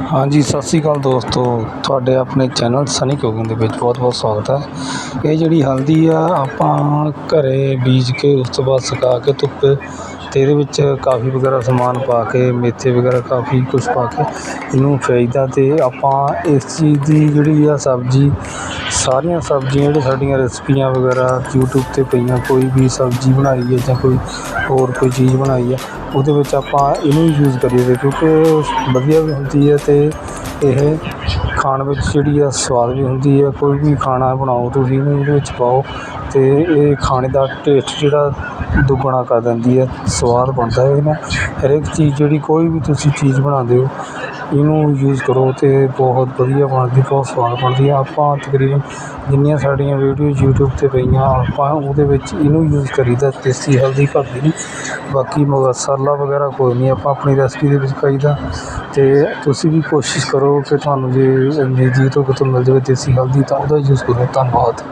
ਹਾਂਜੀ, ਸਤਿ ਸ਼੍ਰੀ ਅਕਾਲ ਦੋਸਤੋ। ਤੁਹਾਡੇ ਆਪਣੇ ਚੈਨਲ ਸਨੀ ਕੁਕਿੰਗ ਦੇ ਵਿੱਚ ਬਹੁਤ ਬਹੁਤ ਸਵਾਗਤ ਹੈ। ਇਹ ਜਿਹੜੀ ਹਲਦੀ ਆ, ਆਪਾਂ ਘਰੇ ਬੀਜ ਕੇ ਉਸ ਤੋਂ ਬਾਅਦ ਸੁਕਾ ਕੇ ਧੁੱਪੇ ਅਤੇ ਇਹਦੇ ਵਿੱਚ ਕਾਫੀ ਵਗੈਰਾ ਸਮਾਨ ਪਾ ਕੇ, ਮੇਥੇ ਵਗੈਰਾ ਕਾਫੀ ਕੁਛ ਪਾ ਕੇ ਇਹਨੂੰ ਫੇਜਦਾ ਅਤੇ ਆਪਾਂ ਇਸ ਚੀਜ਼ ਦੀ ਜਿਹੜੀ ਆ ਸਬਜ਼ੀ, ਸਾਰੀਆਂ ਸਬਜ਼ੀਆਂ ਜਿਹੜੀਆਂ ਸਾਡੀਆਂ ਰੈਸਪੀਆਂ ਵਗੈਰਾ ਯੂਟਿਊਬ 'ਤੇ ਪਈਆਂ, ਕੋਈ ਵੀ ਸਬਜ਼ੀ ਬਣਾਈ ਹੈ ਜਾਂ ਕੋਈ ਹੋਰ ਕੋਈ ਚੀਜ਼ ਬਣਾਈ ਹੈ, ਉਹਦੇ ਵਿੱਚ ਆਪਾਂ ਇਹਨੂੰ ਯੂਜ਼ ਕਰੀਏ ਕਿਉਂਕਿ ਵਧੀਆ ਵੀ ਹੁੰਦੀ ਹੈ ਅਤੇ ਇਹ ਖਾਣ ਵਿੱਚ ਜਿਹੜੀ ਆ ਸਵਾਦ ਵੀ ਹੁੰਦੀ ਹੈ ਕੋਈ ਵੀ ਖਾਣਾ ਬਣਾਓ ਤੁਸੀਂ ਇਹਨੂੰ ਇਹਦੇ ਵਿੱਚ ਪਾਓ ਅਤੇ ਇਹ ਖਾਣੇ ਦਾ ਟੇਸਟ ਜਿਹੜਾ ਦੁੱਗਣਾ ਕਰ ਦਿੰਦੀ ਹੈ ਸਵਾਦ ਬਣਦਾ ਇਹਦੇ। ਨਾਲ ਹਰੇਕ ਚੀਜ਼ ਜਿਹੜੀ ਕੋਈ ਵੀ ਤੁਸੀਂ ਚੀਜ਼ ਬਣਾਉਂਦੇ ਹੋ ਇਹਨੂੰ ਯੂਜ਼ ਕਰੋ ਅਤੇ ਬਹੁਤ ਵਧੀਆ ਬਣਦੀ, ਬਹੁਤ ਸਵਾਦ ਬਣਦੀ ਆ। ਆਪਾਂ ਤਕਰੀਬਨ ਜਿੰਨੀਆਂ ਸਾਡੀਆਂ ਵੀਡੀਓ ਯੂਟਿਊਬ 'ਤੇ ਪਈਆਂ, ਆਪਾਂ ਉਹਦੇ ਵਿੱਚ ਇਹਨੂੰ ਯੂਜ਼ ਕਰੀਦਾ, ਦੇਸੀ ਹਲਦੀ ਘਰ ਦੀ। ਨਹੀਂ ਬਾਕੀ ਮਸਾਲਾ ਵਗੈਰਾ ਕੋਈ ਨਹੀਂ, ਆਪਾਂ ਆਪਣੀ ਰੈਸਪੀ ਦੇ ਵਿੱਚ ਪਾਈਦਾ। ਅਤੇ ਤੁਸੀਂ ਵੀ ਕੋਸ਼ਿਸ਼ ਕਰੋ ਕਿ ਤੁਹਾਨੂੰ ਜੇ ਜੀ ਤੋਂ ਕਿਤੋਂ ਮਿਲ ਜਾਵੇ ਦੇਸੀ ਹਲਦੀ, ਤਾਂ ਉਹਦਾ ਯੂਜ਼ ਕਰੋ। ਧੰਨਵਾਦ।